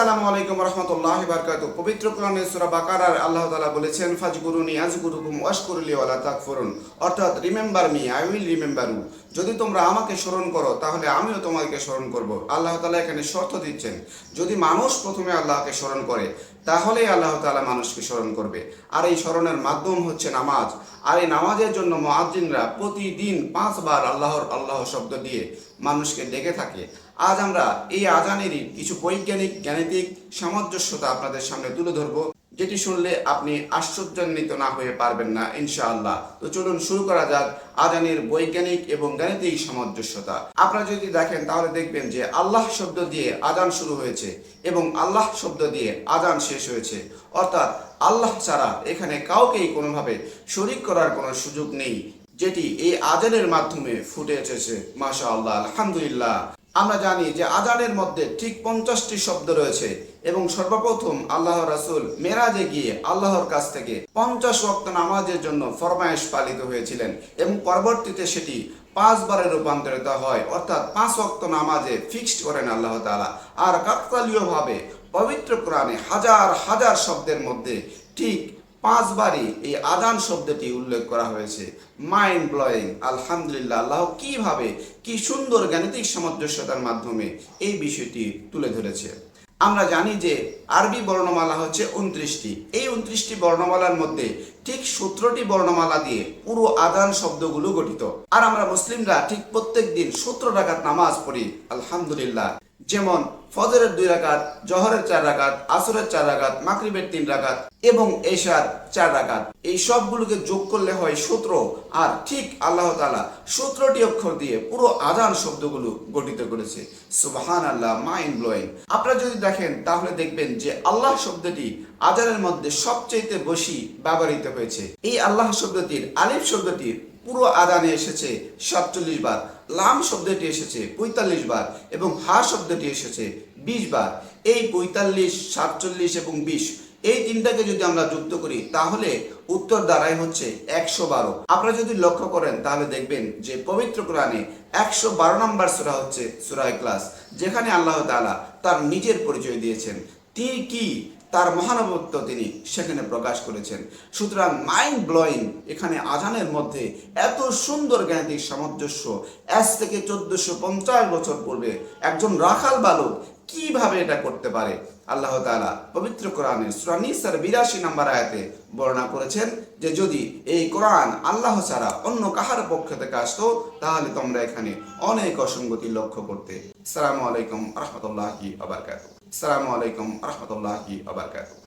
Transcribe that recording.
আসসালামু আলাইকুম রহমতুল্লাহ বারকাত। পবিত্র কোরআনে সুরা বাকারার আল্লাহ তালা বলেছেন ফাজগুরুনি আজগুরুকুম ওয়াশকুরুলি ওয়ালা তাকফুরুন। অর্থাৎ, remember me, I will remember you. যদি তোমরা আমাকে স্মরণ করো, তাহলে আমিও তোমাকে স্মরণ করব। আল্লাহ তালা এখানে শর্ত দিচ্ছেন, যদি মানুষ প্রথমে আল্লাহকে স্মরণ করে তাহলেই আল্লাহ তালা মানুষকে স্মরণ করবে। আর এই স্মরণের মাধ্যম হচ্ছে নামাজ। আর এই নামাজের জন্য মহাজিনরা প্রতিদিন পাঁচবার আল্লাহর আল্লাহ শব্দ দিয়ে মানুষকে ডেকে থাকে। আজ আমরা এই আজানেরই কিছু বৈজ্ঞানিক জ্ঞানিতিক সামঞ্জস্যতা আপনাদের সামনে তুলে ধরবো। যেটি শুনলে আপনি আশ্চর্যান্বিত না হয়ে পারবেন না, ইনশাআল্লাহ। তো চলুন শুরু করা যাক আজানের বৈজ্ঞানিক এবং জ্ঞানিতিক সামঞ্জস্যতা। আপনারা যদি দেখেন, তাহলে দেখবেন যে আল্লাহ শব্দ দিয়ে আজান শুরু হয়েছে এবং আল্লাহ শব্দ দিয়ে আজান শেষ হয়েছে। অর্থাৎ আল্লাহ ছাড়া এখানে কাউকেই কোনোভাবে শরিক করার কোনো সুযোগ নেই, যেটি এই আজানের মাধ্যমে ফুটে এসেছে। মাশা আল্লাহ আলহামদুলিল্লাহ। আমরা জানি যে আজানের মধ্যে ঠিক পঞ্চাশটি শব্দ রয়েছে এবং সর্বপ্রথম আল্লাহ রাসুল মেরাজে গিয়ে আল্লাহর কাছ থেকে পঞ্চাশ ওয়াক্ত নামাজের জন্য ফরমায়েশ পালিত হয়েছিলেন এবং পরবর্তীতে সেটি পাঁচবারে রূপান্তরিত হয়। অর্থাৎ পাঁচ ওয়াক্ত নামাজে ফিক্সড করেন আল্লাহ তাআলা। আর কাকতালীয়ভাবে পবিত্র কোরআনে হাজার হাজার শব্দের মধ্যে ঠিক পাঁচবারই এই আদান শব্দটি উল্লেখ করা হয়েছে। মাইন্ড ব্লোয়িং আলহামদুলিল্লাহ, আল্লাহ কীভাবে, কি সুন্দর জ্ঞানিতিক সামঞ্জস্যতার মাধ্যমে এই বিষয়টি তুলে ধরেছে। আমরা জানি যে আরবি বর্ণমালা হচ্ছে উনত্রিশটি। এই উনত্রিশটি বর্ণমালার মধ্যে ঠিক সতেরোটি বর্ণমালা দিয়ে পুরো আদান শব্দগুলো গঠিত। আর আমরা মুসলিমরা ঠিক প্রত্যেক দিন সতেরো রাকাত নামাজ পড়ি, আলহামদুলিল্লাহ। যেমন ফজরের দুই রাকাত, জহরের চার রাকাত, আসরের চার রাকাত মাকরিবের তিন রাকাত এবং এশার চার রাকাত। এই সবগুলোকে যোগ করলে হয় সূত্র। আর ঠিক আল্লাহ তালা সূত্রটি অক্ষর দিয়ে পুরো আজান শব্দগুলো গঠিত করেছে। সুবাহান আল্লাহ মাইন্ড ব্লোয়িং আপনারা যদি দেখেন, তাহলে দেখবেন যে আল্লাহ শব্দটি আজানের মধ্যে সবচেয়ে বেশি ব্যবহৃত হয়েছে। এই আল্লাহ শব্দটির আলিফ শব্দটির পুরো আদানে এসেছে সাতচল্লিশ বার। লাম শব্দটি এসেছে পঁয়তাল্লিশ বার এবং হা শব্দটি এসেছে বিশ বার। এই পঁয়তাল্লিশ, সাতচল্লিশ এবং বিশ, এই তিনটাকে যদি আমরা যুক্ত করি, তাহলে উত্তর দ্বারাই হচ্ছে একশো বারো। আপনারা যদি লক্ষ্য করেন, তাহলে দেখবেন যে পবিত্র কোরআনে একশো বারো নম্বর সুরা হচ্ছে সুরায় ক্লাস যেখানে আল্লাহ তাআলা তার নিজের পরিচয় দিয়েছেন। তিনি কি? তার মহানবত্ব তিনি সেখানে প্রকাশ করেছেন। সুতরাং মাইন্ড ব্লয়িং এখানে আজানের মধ্যে এত সুন্দর জ্ঞানিক সামঞ্জস্য, আজ থেকে চোদ্দশো পঞ্চাশ বছর পূর্বে একজন রাখাল বালক কীভাবে এটা করতে পারে? আল্লাহ তালা পবিত্র কোরআনে সুরানিসার বিরাশি নাম্বার আয়াতে বর্ণনা করেছেন যে যদি এই কোরআন আল্লাহ ছাড়া অন্য কাহার পক্ষ থেকে আসতো, তাহলে তোমরা এখানে অনেক অসঙ্গতি লক্ষ্য করতে। সালামু আলাইকুম রহমতুল্লাহি আবরকাত সালামু আলাইকুম রহমতুল্লাহি আবরকাত